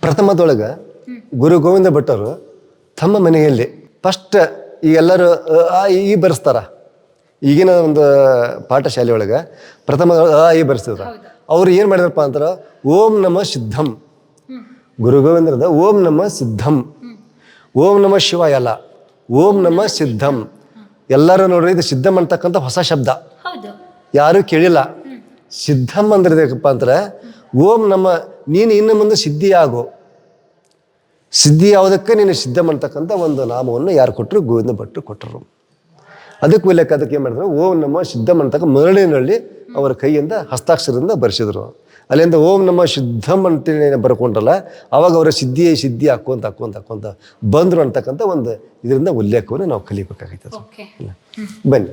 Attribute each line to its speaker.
Speaker 1: ಪ್ರಥಮದೊಳಗೆ ಗುರು ಗೋವಿಂದ ಭಟ್ಟರು ತಮ್ಮ ಮನೆಯಲ್ಲಿ ಫಸ್ಟ್ ಈ ಎಲ್ಲರೂ ಆ ಈ ಬರೆಸ್ತಾರ. ಈಗಿನ ಒಂದು ಪಾಠಶಾಲೆ ಒಳಗೆ ಪ್ರಥಮ ಆ ಈ ಬರ್ಸ್ತಿದ್ರು. ಅವ್ರು ಏನು ಮಾಡಿದ್ರಪ್ಪ ಅಂತಾರೆ ಓಂ ನಮ ಸಿದ್ಧಂ. ಗುರು ಗೋವಿಂದ ಓಂ ನಮ ಸಿದ್ಧಂ. ಓಂ ನಮ ಶಿವ ಎಲ್ಲ ಓಂ ನಮ ಸಿದ್ಧಂ. ಎಲ್ಲರೂ ನೋಡ್ರಿ ಇದು ಸಿದ್ಧಂ ಅಂತಕ್ಕಂಥ ಹೊಸ ಶಬ್ದ. ಯಾರೂ ಕೇಳಿಲ್ಲ. ಸಿದ್ಧಂ ಅಂದ್ರೆ ಅಂದ್ರೆ ಓಂ ನಮ್ಮ ನೀನು ಇನ್ನು ಮುಂದೆ ಸಿದ್ಧಿ ಆಗು ಸಿದ್ಧಿ ಯಾವುದಕ್ಕೆ ನೀನು ಸಿದ್ಧ ಮಾಡ್ತಕ್ಕಂಥ ಒಂದು ನಾಮವನ್ನು ಯಾರು ಕೊಟ್ಟರು? ಗೋವಿಂದ ಭಟ್ರು ಕೊಟ್ಟರು. ಅದಕ್ಕೆ ಉಲ್ಲೇಖ ಅದಕ್ಕೆ ಏನು ಮಾಡಿದ್ರು? ಓಂ ನಮ್ಮ ಸಿದ್ಧ ಮಾಡ್ತಕ್ಕ ಮರಳಿನಲ್ಲಿ ಅವರ ಕೈಯಿಂದ ಹಸ್ತಾಕ್ಷರದಿಂದ ಬರೆಸಿದ್ರು. ಅಲ್ಲಿಂದ ಓಂ ನಮ್ಮ ಸಿದ್ಧ ಅಂತೇಳಿ ಬರ್ಕೊಂಡ್ರಲ್ಲ ಅವಾಗ ಅವರ ಸಿದ್ಧಿಯೇ ಸಿದ್ಧಿ ಹಾಕೋಂತ ಹಾಕೋಂತ ಹಾಕೋಂತ ಬಂದರು ಅಂತಕ್ಕಂಥ ಒಂದು ಇದರಿಂದ ಉಲ್ಲೇಖವನ್ನು ನಾವು ಕಲಿಬೇಕಾಗೈತೆ
Speaker 2: ಓಕೆ
Speaker 1: ಬನ್ನಿ.